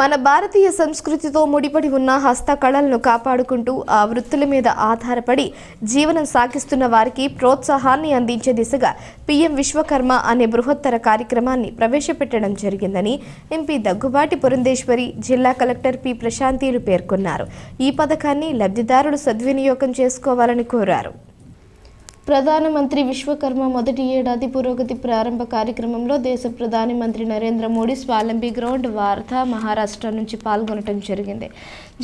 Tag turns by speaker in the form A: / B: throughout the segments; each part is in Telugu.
A: మన భారతీయ సంస్కృతితో ముడిపడి ఉన్న హస్తకళలను కాపాడుకుంటూ ఆ వృత్తుల మీద ఆధారపడి జీవనం సాగిస్తున్న వారికి ప్రోత్సాహాన్ని అందించే దిశగా పీఎం విశ్వకర్మ అనే బృహత్తర కార్యక్రమాన్ని ప్రవేశపెట్టడం జరిగిందని ఎంపీ దగ్గుబాటి పురంధేశ్వరి జిల్లా కలెక్టర్ పి ప్రశాంతిలు పేర్కొన్నారు. ఈ పథకాన్ని లబ్ధిదారులు సద్వినియోగం చేసుకోవాలని కోరారు. ప్రధానమంత్రి విశ్వకర్మ మొదటి ఏడాది పురోగతి ప్రారంభ కార్యక్రమంలో దేశ ప్రధాని మంత్రి నరేంద్ర మోడీ స్వాలంబీ గ్రౌండ్ వార్ధా మహారాష్ట్ర నుంచి పాల్గొనడం జరిగింది.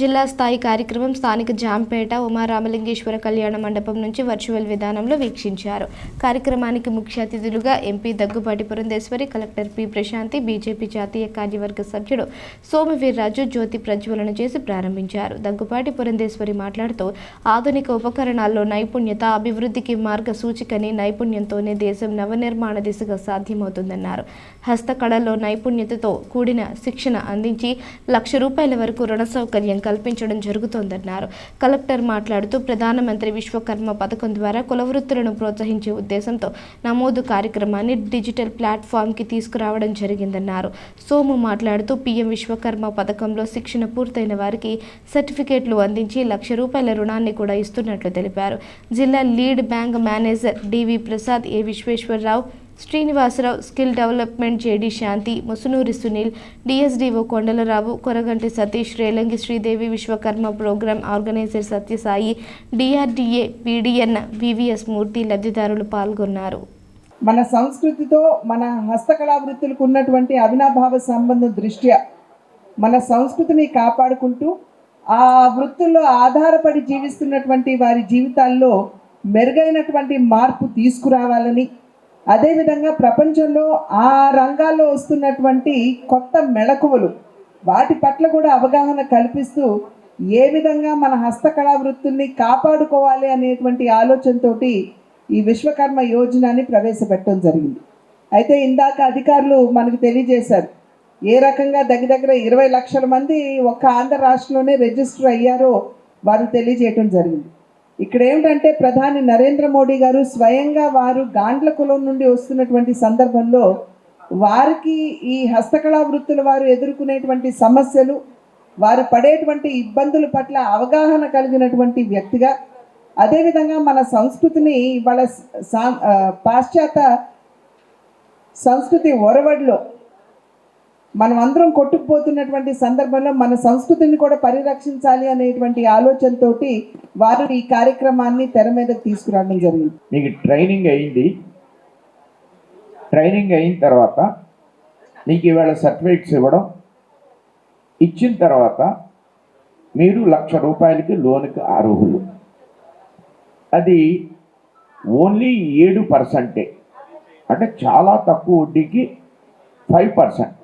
A: జిల్లా స్థాయి కార్యక్రమం స్థానిక జాంపేట ఉమారామలింగేశ్వర కళ్యాణ మండపం నుంచి వర్చువల్ విధానంలో వీక్షించారు. కార్యక్రమానికి ముఖ్య అతిథులుగా MP Daggubati Purandeswari collector P Prasanthi BJP జాతీయ కార్యవర్గ సభ్యుడు సోమవీర్రాజు జ్యోతి ప్రజ్వలన చేసి ప్రారంభించారు. దగ్గుబాటి పురంధేశ్వరి మాట్లాడుతూ ఆధునిక ఉపకరణాల్లో నైపుణ్యత అభివృద్ధికి మార్గసూచికని నైపుణ్యంతోనే దేశం నవనిర్మాణ దిశగా సాధ్యమవుతుందన్నారు. హస్తకళలో నైపుణ్యతతో కూడిన శిక్షణ అందించి లక్ష రూపాయల వరకు రుణ సౌకర్యం కల్పించడం జరుగుతోందన్నారు. కలెక్టర్ మాట్లాడుతూ ప్రధానమంత్రి విశ్వకర్మ పథకం ద్వారా కుల వృత్తులను ప్రోత్సహించే ఉద్దేశంతో నమోదు కార్యక్రమాన్ని డిజిటల్ ప్లాట్ఫామ్కి తీసుకురావడం జరిగిందన్నారు. సోము మాట్లాడుతూ పీఎం విశ్వకర్మ పథకంలో శిక్షణ పూర్తయిన వారికి సర్టిఫికేట్లు అందించి లక్ష రూపాయల రుణాన్ని కూడా ఇస్తున్నట్లు తెలిపారు. జిల్లా lead bank manager DV Prasad A. Visweswararao Srinivasarao skill development JD Shanti Musunuri Sunil DSDO Kondalarao Koraganti Satish Relangi Sridevi Vishwakarma programme organiser Satyasai DRDA PDN VVS Murthy లబ్ధిదారులు పాల్గొన్నారు.
B: మన సంస్కృతితో మన హస్తకళా వృత్తులకు ఉన్నటువంటి అవినాభావ సంబంధం దృష్ట్యా మన సంస్కృతిని కాపాడుకుంటూ ఆ వృత్తుల్లో ఆధారపడి జీవిస్తున్నటువంటి వారి జీవితాల్లో మెరుగైనటువంటి మార్పు తీసుకురావాలని అదేవిధంగా ప్రపంచంలో ఆ రంగాల్లో వస్తున్నటువంటి కొత్త మెళకువలు వాటి పట్ల కూడా అవగాహన కల్పిస్తూ ఏ విధంగా మన హస్తకళా వృత్తుల్ని కాపాడుకోవాలి అనేటువంటి ఆలోచనతోటి ఈ విశ్వకర్మ యోజనని ప్రవేశపెట్టడం జరిగింది. అయితే ఇందాక అధికారులు మనకు తెలియజేశారు ఏ రకంగా దగ్గర దగ్గర ఇరవై లక్షల మంది ఒక్క ఆంధ్ర రాష్ట్రంలోనే రిజిస్టర్ అయ్యారో వారు తెలియజేయటం జరిగింది. ఇక్కడ ఏమిటంటే ప్రధాని నరేంద్ర మోడీ గారు స్వయంగా వారు గాండ్ల కులం నుండి వస్తున్నటువంటి సందర్భంలో వారికి ఈ హస్తకళా వృత్తుల వారు ఎదుర్కొనేటువంటి సమస్యలు వారు పడేటువంటి ఇబ్బందుల పట్ల అవగాహన కలిగినటువంటి వ్యక్తిగా అదేవిధంగా మన సంస్కృతిని వాళ్ళ సా పాశ్చాత్య సంస్కృతి ఒరవడిలో మనం అందరం కొట్టుకుపోతున్నటువంటి సందర్భంలో మన సంస్కృతిని కూడా పరిరక్షించాలి అనేటువంటి ఆలోచనతోటి వారు ఈ కార్యక్రమాన్ని తెర మీదకి తీసుకురావడం జరిగింది.
C: మీకు ట్రైనింగ్ అయింది. ట్రైనింగ్ అయిన తర్వాత నీకు ఇవాళ సర్టిఫికేట్స్ ఇవ్వడం ఇచ్చిన తర్వాత మీరు లక్ష రూపాయలకి లోన్కి అర్హులు. అది ఓన్లీ ఏడు పర్సెంటే. అంటే చాలా తక్కువ వడ్డీకి ఫైవ్ పర్సెంట్.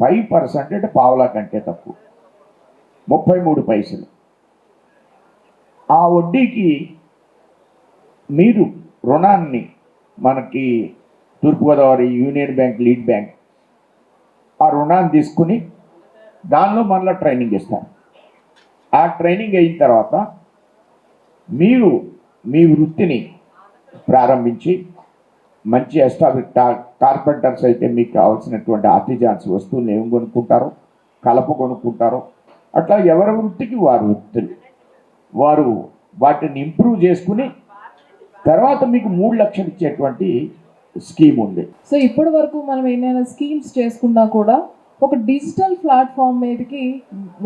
C: ఫైవ్ పర్సెంట్ అంటే పావలా కంటే తక్కువ. ముప్పై మూడు పైసలు. ఆ వడ్డీకి మీరు రుణాన్ని మనకి Turpugodavari union bank lead bank ఆ రుణాన్ని తీసుకుని దానిలో మళ్ళీ ట్రైనింగ్ ఇస్తారు. ఆ ట్రైనింగ్ అయిన తర్వాత మీరు మీ వృత్తిని ప్రారంభించి మంచి ఎస్టాబ్లిష్ కార్పెంటర్స్ అయితే మీకు కావాల్సినటువంటి ఆర్టిజాన్స్ వస్తువులు ఏం కొనుక్కుంటారో కలప కొనుక్కుంటారో అట్లా ఎవరి వృత్తికి వారు వృత్తులు. వారు వాటిని ఇంప్రూవ్ చేసుకుని తర్వాత మీకు మూడు లక్షలు ఇచ్చేటువంటి స్కీమ్ ఉంది.
D: సో ఇప్పటి వరకు మనం ఏమైనా స్కీమ్స్ చేసుకున్నా కూడా ఒక డిజిటల్ ప్లాట్ఫామ్ మీదకి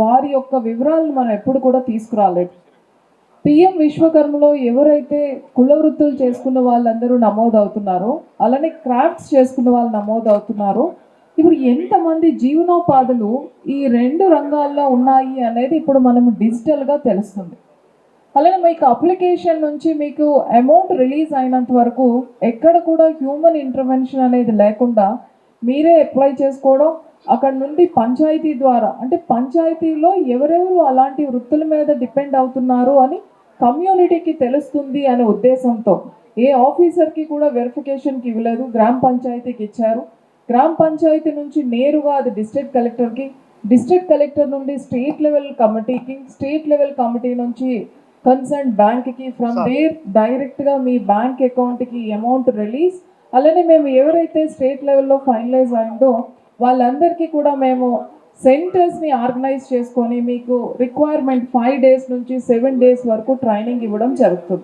D: వారి యొక్క వివరాలను మనం ఎప్పుడు కూడా తీసుకురాలేదు. పిఎం విశ్వకర్మలో ఎవరైతే కుల వృత్తులు చేసుకున్న వాళ్ళందరూ నమోదు అవుతున్నారో అలానే క్రాఫ్ట్స్ చేసుకున్న వాళ్ళు నమోదు అవుతున్నారో ఇప్పుడు ఎంతమంది జీవనోపాధులు ఈ రెండు రంగాల్లో ఉన్నాయి అనేది ఇప్పుడు మనము డిజిటల్గా తెలుస్తుంది. అలానే మీకు అప్లికేషన్ నుంచి మీకు అమౌంట్ రిలీజ్ అయినంత వరకు ఎక్కడ కూడా హ్యూమన్ ఇంటర్వెన్షన్ అనేది లేకుండా మీరే అప్లై చేసుకోవడం అక్కడ నుండి పంచాయతీ ద్వారా అంటే పంచాయతీలో ఎవరెవరు అలాంటి వృత్తుల మీద డిపెండ్ అవుతున్నారు అని కమ్యూనిటీకి తెలుస్తుంది అనే ఉద్దేశంతో ఏ ఆఫీసర్కి కూడా వెరిఫికేషన్కి ఇవ్వలేదు గ్రామ పంచాయతీకి ఇచ్చారు. గ్రామ పంచాయతీ నుంచి నేరుగా అది డిస్ట్రిక్ట్ కలెక్టర్కి డిస్ట్రిక్ట్ కలెక్టర్ నుండి స్టేట్ లెవెల్ కమిటీకి స్టేట్ లెవెల్ కమిటీ నుంచి కన్సర్న్ బ్యాంక్కి ఫ్రమ్ దేర్ డైరెక్ట్గా మీ బ్యాంక్ అకౌంట్కి అమౌంట్ రిలీజ్. అలానే మేము ఎవరైతే స్టేట్ లెవెల్లో ఫైనలైజ్ అయిందో వాళ్ళందరికీ కూడా మేము సెంటర్స్ని ఆర్గనైజ్ చేసుకొని మీకు రిక్వైర్మెంట్ ఫైవ్ డేస్ నుంచి సెవెన్ డేస్ వరకు ట్రైనింగ్ ఇవ్వడం జరుగుతుంది.